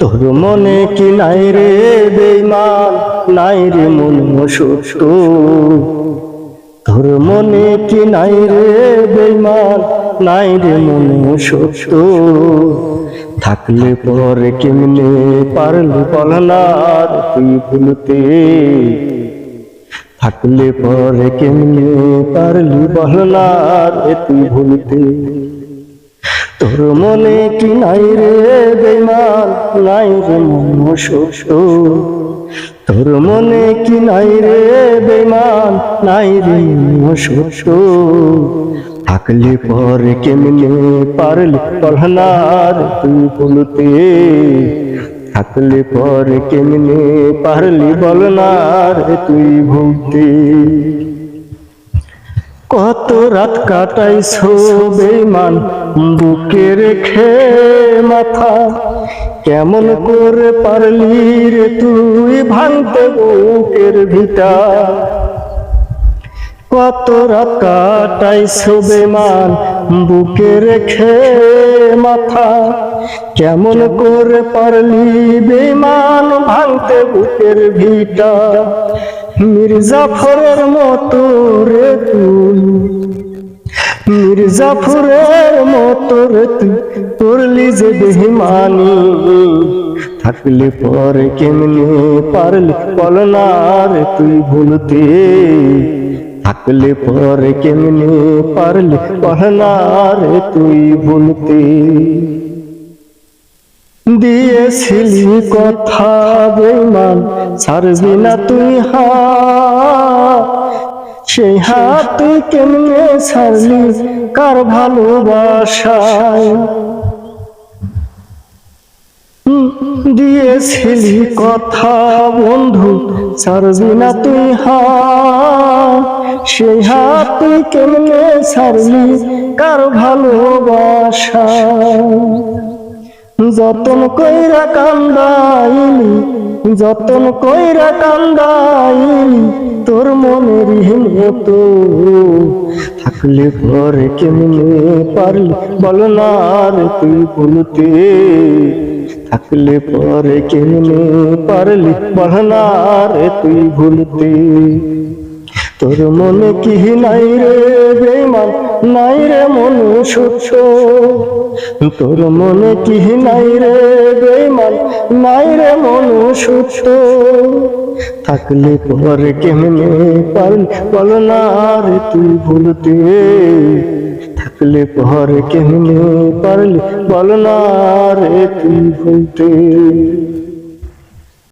তোর মনে কি নাই রে বেইমান নাই রে মন সুস্থ তোর মনে কি নাই রে বেইমান নাই রে মন সুস্থ থাকলে পরে কেমনে পারলি আর তুই ভুলতে থাকলে পরে কেমনে পারলি আর তুই ভুলতে মনে কি নাই রে বেমান নাই রে মন তোর মনে কি নাই রে বেমান নাই রে মন থাকলে পরে কেমনে পারলি পলহনার তুই বলতে থাকলে পরে কেমনে পারলি বলনার তুই ভুলতে? কত রাত কাটাইছো বেমান বুকে রেখে মাথা। কেমন করে পারলি রে তুই ভাঙতে বুকের ভিটা। কত রাত কাটাইছো বেমান বুকে রেখে মাথা। কেমন করে পারলি বেমান ভাঙতে বুকের ভিটা। মির্জাফরের মতো রে তুই মির্জাফরের মতো রে তুই করলি যে বেহিমানি থাকলে পরে কেমনে পারলি বল না রে তুই ভুলতে। থাকলে পরে কেমনে পারলি বল না রে তুই ভুলতে। দিয়েছিলি কথা বেমান ছাড়বি না তুই হা। সেই হাত কেমনে ছাড়লি কার ভালোবাসায়? দিয়েছিলি কথা বন্ধু, ছাড়বি না তুই হা। সেই হাত কেমনে ছাড়লি কার ভালোবাসায়? যতন কইরা কান্দাইলি যতন কইরা কান্দাইলি তোর মনের মতো। থাকলে পরে কেমনে পারলি, বল না রে তুই বলতে। থাকলে পরে কেমনে পারলি, বল রে তুই ভুলতে। তোর মনে কি নাই রে বেমান নাই রে মন সত্য তোর মনে কি নাই রে বেমান নাই মনুষ্য মন থাকলে পরে কেমনে পারলি বল না তুই ভুলতে। থাকলে পরে কেমনে পারলি বল না তুই ভুলতে।